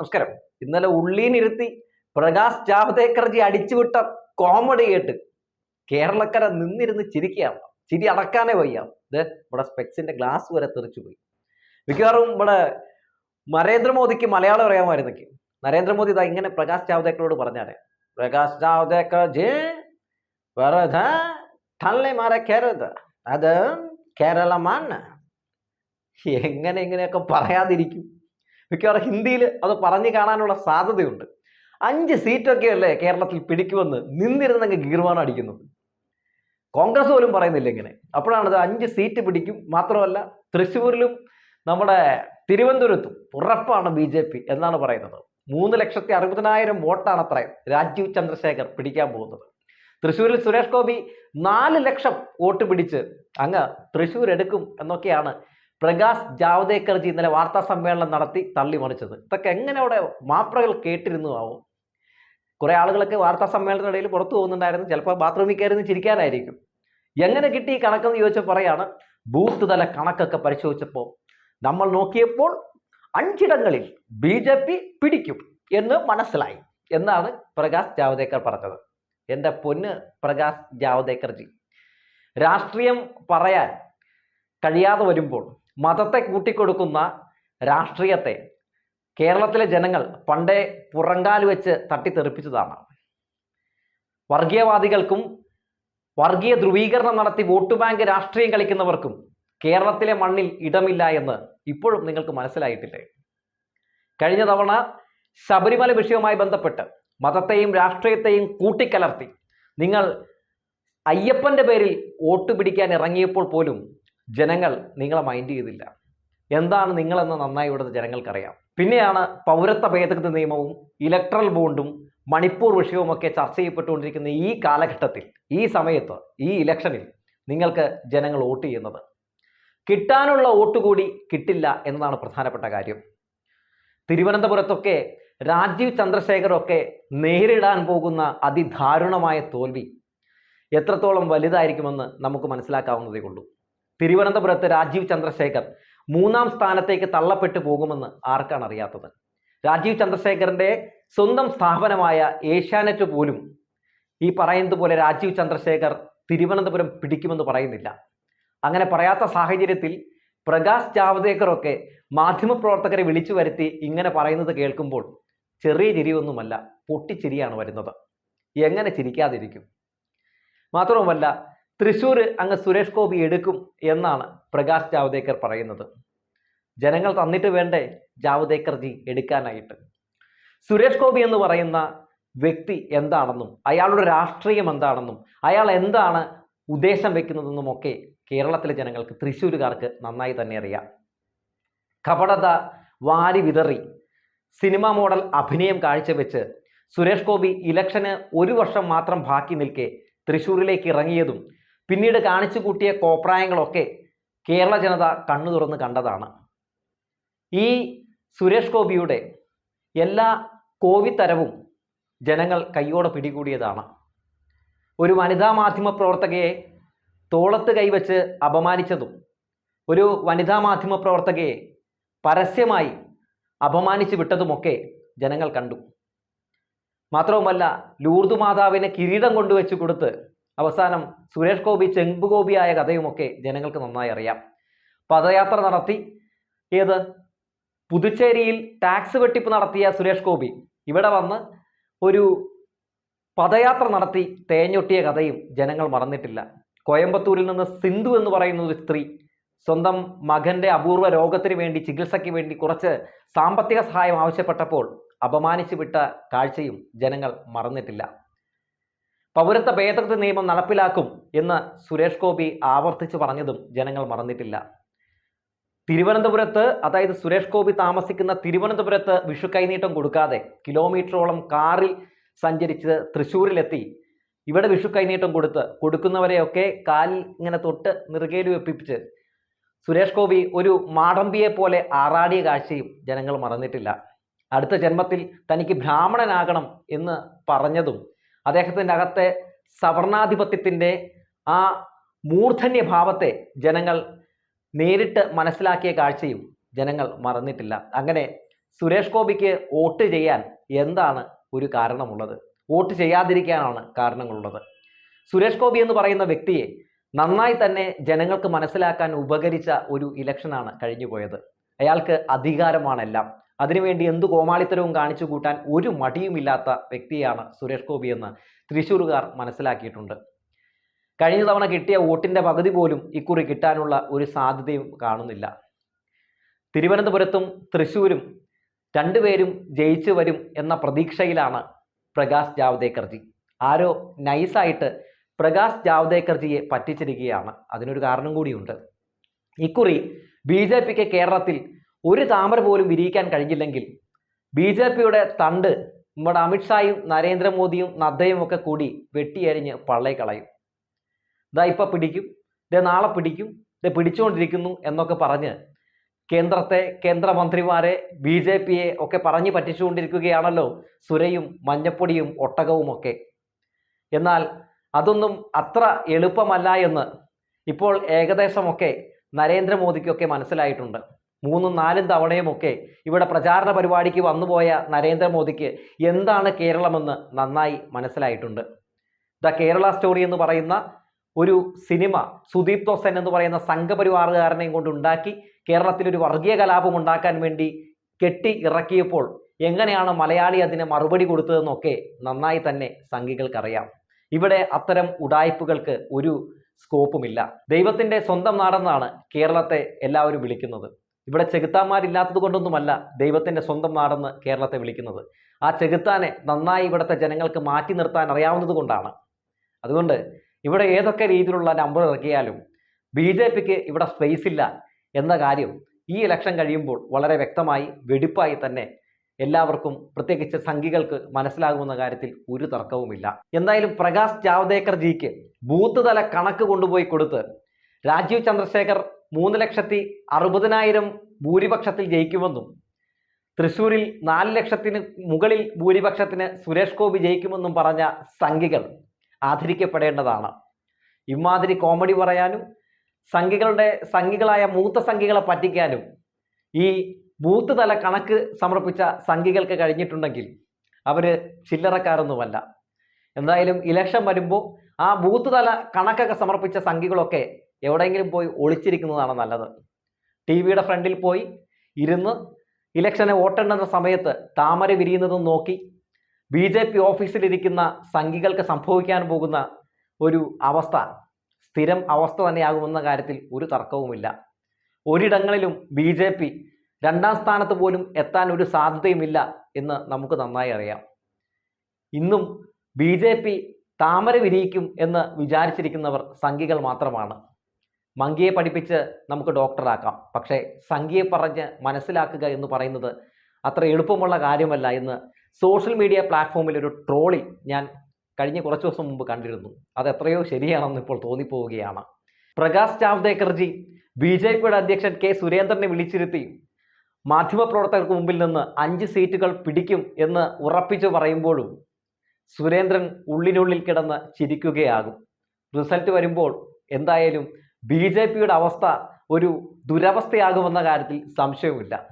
നമസ്കാരം. ഇന്നലെ ഉള്ളീനിരുത്തി പ്രകാശ് ജാവ്ദേക്കർജി അടിച്ചുവിട്ട കോമഡി കേട്ട് കേരളക്കര നിന്നിരുന്ന് ചിരിക്കുകയാണ്. ചിരി അടക്കാനേ വയ്യ. ഇത് ഇവിടെ സ്പെക്സിന്റെ ഗ്ലാസ് വരെ തെറിച്ചു പോയി. മിക്കവാറും ഇവിടെ നരേന്ദ്രമോദിക്ക് മലയാളം അറിയാമായിരുന്നെങ്കിൽ. നരേന്ദ്രമോദി ഇതാ ഇങ്ങനെ പ്രകാശ് ജാവ്ദേക്കറോട് പറഞ്ഞാലേ പ്രകാശ് ജാവ്ദേക്കർ ജി വെറുതെ തള്ളി മറക്കരുത് അത് കേരളമാണ്. എങ്ങനെ ഇങ്ങനെയൊക്കെ പറയാതിരിക്കും? മിക്കവാറും ഹിന്ദിയിൽ അത് പറഞ്ഞു കാണാനുള്ള സാധ്യതയുണ്ട്. അഞ്ച് സീറ്റൊക്കെ അല്ലേ കേരളത്തിൽ പിടിക്കുമെന്ന് നിന്നിരുന്നെങ്കിൽ ഗീർവാണം അടിക്കുന്നത് കോൺഗ്രസ് പോലും പറയുന്നില്ല ഇങ്ങനെ. അപ്പോഴാണത് അഞ്ച് സീറ്റ് പിടിക്കും. മാത്രമല്ല തൃശ്ശൂരിലും നമ്മുടെ തിരുവനന്തപുരത്തും ഉറപ്പാണ് ബി ജെ പി എന്നാണ് പറയുന്നത്. മൂന്ന് ലക്ഷത്തി അറുപതിനായിരം വോട്ടാണ് അത്ര രാജീവ് ചന്ദ്രശേഖർ പിടിക്കാൻ പോകുന്നത്. തൃശ്ശൂരിൽ സുരേഷ് ഗോപി നാല് ലക്ഷം വോട്ട് പിടിച്ച് അങ്ങ് തൃശ്ശൂർ എടുക്കും എന്നൊക്കെയാണ് പ്രകാശ് ജാവ്ദേക്കർജി ഇന്നലെ വാർത്താ സമ്മേളനം നടത്തി തള്ളി മറിച്ചത്. ഇതൊക്കെ എങ്ങനെ അവിടെ മാപ്രകൾ കേട്ടിരുന്നു ആവും കുറെ ആളുകളൊക്കെ വാർത്താ സമ്മേളനത്തിനിടയിൽ പുറത്തു പോകുന്നുണ്ടായിരുന്നു. ചിലപ്പോൾ ബാത്റൂമിൽ കയറി ചിരിക്കാനായിരിക്കും. എങ്ങനെ കിട്ടി ഈ കണക്കെന്ന് ചോദിച്ചാൽ പറയാണ് ബൂത്ത് തല കണക്കൊക്കെ പരിശോധിച്ചപ്പോൾ നമ്മൾ നോക്കിയപ്പോൾ അഞ്ചിടങ്ങളിൽ ബി ജെ പി പിടിക്കും എന്ന് മനസ്സിലായി എന്നാണ് പ്രകാശ് ജാവ്ദേക്കർ പറഞ്ഞത്. എന്റെ പൊന്ന് പ്രകാശ് ജാവ്ദേക്കർജി രാഷ്ട്രീയം പറയാൻ കഴിയാതെ വരുമ്പോൾ മതത്തെ കൂട്ടിക്കൊടുക്കുന്ന രാഷ്ട്രീയത്തെ കേരളത്തിലെ ജനങ്ങൾ പണ്ടേ പുറങ്കാൽ വെച്ച് തട്ടിത്തെറിപ്പിച്ചതാണ്. വർഗീയവാദികൾക്കും വർഗീയ ധ്രുവീകരണം നടത്തി വോട്ട് ബാങ്ക് രാഷ്ട്രീയം കളിക്കുന്നവർക്കും കേരളത്തിലെ മണ്ണിൽ ഇടമില്ല എന്ന് ഇപ്പോഴും നിങ്ങൾക്ക് മനസ്സിലായിട്ടില്ലേ? കഴിഞ്ഞ തവണ ശബരിമല വിഷയവുമായി ബന്ധപ്പെട്ട് മതത്തെയും രാഷ്ട്രീയത്തെയും കൂട്ടിക്കലർത്തി നിങ്ങൾ അയ്യപ്പന്റെ പേരിൽ വോട്ട് പിടിക്കാൻ ഇറങ്ങിയപ്പോൾ പോലും ജനങ്ങൾ നിങ്ങളെ മൈൻഡ് ചെയ്തില്ല. എന്താണ് നിങ്ങളെന്ന് നന്നായി ഇവിടുത്തെ ജനങ്ങൾക്കറിയാം. പിന്നെയാണ് പൗരത്വ ഭേദഗതി നിയമവും ഇലക്ട്രൽ ബോണ്ടും മണിപ്പൂർ വിഷയവും ഒക്കെ ചർച്ച ചെയ്യപ്പെട്ടുകൊണ്ടിരിക്കുന്ന ഈ കാലഘട്ടത്തിൽ ഈ സമയത്ത് ഈ ഇലക്ഷനിൽ നിങ്ങൾക്ക് ജനങ്ങൾ വോട്ട് ചെയ്യുന്നത്. കിട്ടാനുള്ള വോട്ട് കൂടി കിട്ടില്ല എന്നതാണ് പ്രധാനപ്പെട്ട കാര്യം. തിരുവനന്തപുരത്തൊക്കെ രാജീവ് ചന്ദ്രശേഖരൊക്കെ നേരിടാൻ പോകുന്ന അതിദാരുണമായ തോൽവി എത്രത്തോളം വലുതായിരിക്കുമെന്ന് നമുക്ക് മനസ്സിലാക്കാവുന്നതേ ഉള്ളൂ തിരുവനന്തപുരത്ത് രാജീവ് ചന്ദ്രശേഖർ മൂന്നാം സ്ഥാനത്തേക്ക് തള്ളപ്പെട്ടു പോകുമെന്ന് ആർക്കാണ് അറിയാത്തത്? രാജീവ് ചന്ദ്രശേഖറിന്റെ സ്വന്തം സ്ഥാപനമായ ഏഷ്യാനെറ്റ് പോലും ഈ പറയുന്നത് പോലെ രാജീവ് ചന്ദ്രശേഖർ തിരുവനന്തപുരം പിടിക്കുമെന്ന് പറയുന്നില്ല. അങ്ങനെ പറയാത്ത സാഹചര്യത്തിൽ പ്രകാശ് ജാവ്ദേക്കറൊക്കെ മാധ്യമപ്രവർത്തകരെ വിളിച്ചു വരുത്തി ഇങ്ങനെ പറയുന്നത് കേൾക്കുമ്പോൾ ചെറിയ ചിരിയൊന്നുമല്ല പൊട്ടിച്ചിരിയാണ് വരുന്നത്. എങ്ങനെ ചിരിക്കാതിരിക്കും? മാത്രവുമല്ല തൃശ്ശൂർ അങ്ങ് സുരേഷ് ഗോപി എടുക്കും എന്നാണ് പ്രകാശ് ജാവ്ദേക്കർ പറയുന്നത്. ജനങ്ങൾ തന്നിട്ട് വേണ്ടേ ജാവ്ദേക്കർജി എടുക്കാനായിട്ട്? സുരേഷ് ഗോപി എന്ന് പറയുന്ന വ്യക്തി എന്താണെന്നും അയാളുടെ രാഷ്ട്രീയം എന്താണെന്നും അയാൾ എന്താണ് ഉദ്ദേശം വെക്കുന്നതെന്നും ഒക്കെ കേരളത്തിലെ ജനങ്ങൾക്ക് തൃശ്ശൂരുകാർക്ക് നന്നായി തന്നെ അറിയാം. കപടത വാരി വിതറി സിനിമ മോഡൽ അഭിനയം കാഴ്ചവെച്ച് സുരേഷ് ഗോപി ഇലക്ഷന് ഒരു വർഷം മാത്രം ബാക്കി നിൽക്കെ തൃശ്ശൂരിലേക്ക് ഇറങ്ങിയതും പിന്നീട് കാണിച്ചു കൂട്ടിയ കോപ്രായങ്ങളൊക്കെ കേരള ജനത കണ്ണു തുറന്ന് കണ്ടതാണ്. ഈ സുരേഷ് ഗോപിയുടെ എല്ലാ കോവിത്തരവും ജനങ്ങൾ കൈയോടെ പിടികൂടിയതാണ്. ഒരു വനിതാ മാധ്യമ പ്രവർത്തകയെ തോളത്ത് കൈവച്ച് അപമാനിച്ചതും ഒരു വനിതാ മാധ്യമ പ്രവർത്തകയെ പരസ്യമായി അപമാനിച്ചു വിട്ടതുമൊക്കെ ജനങ്ങൾ കണ്ടു. മാത്രവുമല്ല ലൂർദ് മാതാവിനെ കിരീടം കൊണ്ടുവച്ച് കൊടുത്ത് അവസാനം സുരേഷ് ഗോപി ചെമ്പ് ഗോപിയായ കഥയുമൊക്കെ ജനങ്ങൾക്ക് നന്നായി അറിയാം. പദയാത്ര നടത്തി. ഏത്? പുതുച്ചേരിയിൽ ടാക്സ് വെട്ടിപ്പ് നടത്തിയ സുരേഷ് ഗോപി. ഇവിടെ വന്ന് ഒരു പദയാത്ര നടത്തി തേഞ്ഞൊട്ടിയ കഥയും ജനങ്ങൾ മറന്നിട്ടില്ല. കോയമ്പത്തൂരിൽ നിന്ന് സിന്ധു എന്ന് പറയുന്ന ഒരു സ്ത്രീ സ്വന്തം മകന്റെ അപൂർവ രോഗത്തിന് വേണ്ടി ചികിത്സയ്ക്ക് വേണ്ടി കുറച്ച് സാമ്പത്തിക സഹായം ആവശ്യപ്പെട്ടപ്പോൾ അപമാനിച്ചു വിട്ട കാഴ്ചയും ജനങ്ങൾ മറന്നിട്ടില്ല. പൗരത്വ ഭേദഗതി നിയമം നടപ്പിലാക്കും എന്ന് സുരേഷ് ഗോപി ആവർത്തിച്ചു പറഞ്ഞതും ജനങ്ങൾ മറന്നിട്ടില്ല. തിരുവനന്തപുരത്ത് അതായത് സുരേഷ് ഗോപി താമസിക്കുന്ന തിരുവനന്തപുരത്ത് വിഷു കൈനീട്ടം കൊടുക്കാതെ കിലോമീറ്ററോളം കാറിൽ സഞ്ചരിച്ച് തൃശ്ശൂരിലെത്തി. ഇവിടെ വിഷു കൈനീട്ടം കൊടുത്ത് കൊടുക്കുന്നവരെയൊക്കെ കാലിൽ ഇങ്ങനെ തൊട്ട് നിറുകയിൽ വെപ്പിച്ച് സുരേഷ് ഗോപി ഒരു മാടമ്പിയെ പോലെ ആറാടിയ കാഴ്ചയും ജനങ്ങൾ മറന്നിട്ടില്ല. അടുത്ത ജന്മത്തിൽ തനിക്ക് ബ്രാഹ്മണനാകണം എന്ന് പറഞ്ഞതും അദ്ദേഹത്തിന്റെ അകത്തെ സവർണാധിപത്യത്തിന്റെ ആ മൂർധന്യ ഭാവത്തെ ജനങ്ങൾ നേരിട്ട് മനസ്സിലാക്കിയ കാഴ്ചയും ജനങ്ങൾ മറന്നിട്ടില്ല. അങ്ങനെ സുരേഷ് ഗോപിക്ക് വോട്ട് ചെയ്യാൻ എന്താണ് ഒരു കാരണമുള്ളത്? വോട്ട് ചെയ്യാതിരിക്കാനാണ് കാരണങ്ങളുള്ളത്. സുരേഷ് ഗോപി എന്ന് പറയുന്ന വ്യക്തിയെ നന്നായി തന്നെ ജനങ്ങൾക്ക് മനസ്സിലാക്കാൻ ഉപകരിച്ച ഒരു ഇലക്ഷനാണ് കഴിഞ്ഞുപോയത്. അയാൾക്ക് അധികാരമാണെല്ലാം അതിനുവേണ്ടി എന്ത് കോമാളിത്തരവും കാണിച്ചു കൂട്ടാൻ ഒരു മടിയുമില്ലാത്ത വ്യക്തിയാണ് സുരേഷ് ഗോപി എന്ന് തൃശ്ശൂരുകാർ മനസ്സിലാക്കിയിട്ടുണ്ട്. കഴിഞ്ഞ തവണ കിട്ടിയ വോട്ടിന്റെ പകുതി പോലും ഇക്കുറി കിട്ടാനുള്ള ഒരു സാധ്യതയും കാണുന്നില്ല. തിരുവനന്തപുരത്തും തൃശൂരും രണ്ടുപേരും ജയിച്ചു വരും എന്ന പ്രതീക്ഷയിലാണ് പ്രകാശ് ജാവ്ദേക്കർജി. ആരോ നൈസായിട്ട് പ്രകാശ് ജാവ്ദേക്കർജിയെ പറ്റിച്ചിരിക്കുകയാണ്. അതിനൊരു കാരണം കൂടിയുണ്ട്. ഇക്കുറി ബി ജെ പിക്ക് കേരളത്തിൽ ഒരു താമര പോലും വിരിയിക്കാൻ കഴിഞ്ഞില്ലെങ്കിൽ ബി ജെ പിയുടെ തണ്ട് നമ്മുടെ അമിത്ഷായും നരേന്ദ്രമോദിയും നദ്ദയും ഒക്കെ കൂടി വെട്ടിയരിഞ്ഞ് പള്ളേ കളയും. ഇതാ ഇപ്പൊ പിടിക്കും ഇതേ നാളെ പിടിക്കും ഇത് പിടിച്ചുകൊണ്ടിരിക്കുന്നു എന്നൊക്കെ പറഞ്ഞ് കേന്ദ്രത്തെ കേന്ദ്രമന്ത്രിമാരെ ബി ജെ പിയെ ഒക്കെ പറഞ്ഞു പറ്റിച്ചുകൊണ്ടിരിക്കുകയാണല്ലോ സുരയും മഞ്ഞപ്പൊടിയും ഒട്ടകവും ഒക്കെ. എന്നാൽ അതൊന്നും അത്ര എളുപ്പമല്ല എന്ന് ഇപ്പോൾ ഏകദേശമൊക്കെ നരേന്ദ്രമോദിക്കൊക്കെ മനസ്സിലായിട്ടുണ്ട്. മൂന്നും നാലും തവണയുമൊക്കെ ഇവിടെ പ്രചാരണ പരിപാടിക്ക് വന്നുപോയ നരേന്ദ്രമോദിക്ക് എന്താണ് കേരളമെന്ന് നന്നായി മനസ്സിലായിട്ടുണ്ട്. ദ കേരള സ്റ്റോറി എന്ന് പറയുന്ന ഒരു സിനിമ സുദീപ് തോസൻ എന്ന് പറയുന്ന സംഘപരിവാറുകാരനെയും കൊണ്ട് ഉണ്ടാക്കി കേരളത്തിൽ ഒരു വർഗീയ കലാപം ഉണ്ടാക്കാൻ വേണ്ടി കെട്ടി ഇറക്കിയപ്പോൾ എങ്ങനെയാണ് മലയാളി അതിന് മറുപടി കൊടുത്തതെന്നൊക്കെ നന്നായി തന്നെ സംഘികൾക്കറിയാം. ഇവിടെ അത്തരം ഉടായ്പകൾക്ക് ഒരു സ്കോപ്പുമില്ല ദൈവത്തിന്റെ സ്വന്തം നാടെന്നാണ് കേരളത്തെ എല്ലാവരും വിളിക്കുന്നത്. ഇവിടെ ചെകുത്താന്മാരില്ലാത്തത് കൊണ്ടൊന്നുമല്ല ദൈവത്തിന്റെ സ്വന്തം നാടെന്ന് കേരളത്തെ വിളിക്കുന്നത്. ആ ചെകുത്താനെ നന്നായി ഇവിടുത്തെ ജനങ്ങൾക്ക് മാറ്റി നിർത്താൻ അറിയാവുന്നത് കൊണ്ടാണ്. അതുകൊണ്ട് ഇവിടെ ഏതൊക്കെ രീതിയിലുള്ള നമ്പർ ഇറക്കിയാലും ബി ജെ പിക്ക് ഇവിടെ സ്പേസ് ഇല്ല എന്ന കാര്യം ഈ ഇലക്ഷൻ കഴിയുമ്പോൾ വളരെ വ്യക്തമായി വെടിപ്പായി തന്നെ എല്ലാവർക്കും പ്രത്യേകിച്ച് സംഘികൾക്ക് മനസ്സിലാകുമെന്ന കാര്യത്തിൽ ഒരു തർക്കവുമില്ല. എന്തായാലും പ്രകാശ് ജാവ്ദേക്കർ ജിക്ക് ബൂത്ത് തല കണക്ക് കൊണ്ടുപോയി കൊടുത്ത് രാജീവ് ചന്ദ്രശേഖർ മൂന്ന് ലക്ഷത്തി അറുപതിനായിരം ഭൂരിപക്ഷത്തിൽ ജയിക്കുമെന്നും തൃശൂരിൽ നാല് ലക്ഷത്തിന് മുകളിൽ ഭൂരിപക്ഷത്തിന് സുരേഷ് ഗോപി ജയിക്കുമെന്നും പറഞ്ഞ സംഖ്യകൾ ആദരിക്കപ്പെടേണ്ടതാണ്. ഇമാതിരി കോമഡി പറയാനും സംഖ്യകളുടെ സംഖ്യകളായ മൂത്ത സംഖ്യകളെ പറ്റിക്കാനും ഈ ബൂത്ത് തല കണക്ക് സമർപ്പിച്ച സംഖ്യകൾക്ക് കഴിഞ്ഞിട്ടുണ്ടെങ്കിൽ അവർ ചില്ലറക്കാരൊന്നുമല്ല. എന്തായാലും ഇലക്ഷൻ വരുമ്പോൾ ആ ബൂത്ത് തല കണക്കൊക്കെ സമർപ്പിച്ച സംഘികളൊക്കെ എവിടെയെങ്കിലും പോയി ഒളിച്ചിരിക്കുന്നതാണ് നല്ലത്. ടി വിയുടെ ഫ്രണ്ടിൽ പോയി ഇരുന്ന് ഇലക്ഷനെ വോട്ടെണ്ണുന്ന സമയത്ത് താമര വിരിയുന്നതും നോക്കി ബി ജെ പി ഓഫീസിലിരിക്കുന്ന സംഘികൾക്ക് സംഭവിക്കാൻ പോകുന്ന ഒരു അവസ്ഥ സ്ഥിരം അവസ്ഥ തന്നെയാകുമെന്ന കാര്യത്തിൽ ഒരു തർക്കവുമില്ല. ഒരിടങ്ങളിലും ബി ജെ പി രണ്ടാം സ്ഥാനത്ത് പോലും എത്താൻ ഒരു സാധ്യതയുമില്ല എന്ന് നമുക്ക് നന്നായി അറിയാം. ഇന്നും ബി ജെ പി താമര വിരിയിക്കും എന്ന് വിചാരിച്ചിരിക്കുന്നവർ സംഘികൾ മാത്രമാണ്. മങ്കിയെ പഠിപ്പിച്ച് നമുക്ക് ഡോക്ടറാക്കാം. പക്ഷേ സംഖ്യയെ പറഞ്ഞ് മനസ്സിലാക്കുക എന്ന് പറയുന്നത് അത്ര എളുപ്പമുള്ള കാര്യമല്ല എന്ന് സോഷ്യൽ മീഡിയ പ്ലാറ്റ്ഫോമിൽ ഒരു ട്രോളി ഞാൻ കഴിഞ്ഞ കുറച്ച് ദിവസം മുമ്പ് കണ്ടിരുന്നു. അത് എത്രയോ ശരിയാണെന്ന് ഇപ്പോൾ തോന്നിപ്പോവുകയാണ്. പ്രകാശ് ജാവ്ദേക്കർജി ബി ജെ പിയുടെ അധ്യക്ഷൻ കെ സുരേന്ദ്രനെ വിളിച്ചിരുത്തി മാധ്യമപ്രവർത്തകർക്ക് മുമ്പിൽ നിന്ന് അഞ്ച് സീറ്റുകൾ പിടിക്കും എന്ന് ഉറപ്പിച്ചു പറയുമ്പോഴും സുരേന്ദ്രൻ ഉള്ളിനുള്ളിൽ കിടന്ന് ചിരിക്കുകയാകും. റിസൾട്ട് വരുമ്പോൾ എന്തായാലും ബി ജെ പിയുടെ അവസ്ഥ ഒരു ദുരവസ്ഥയാകുമെന്ന കാര്യത്തിൽ സംശയവുമില്ല.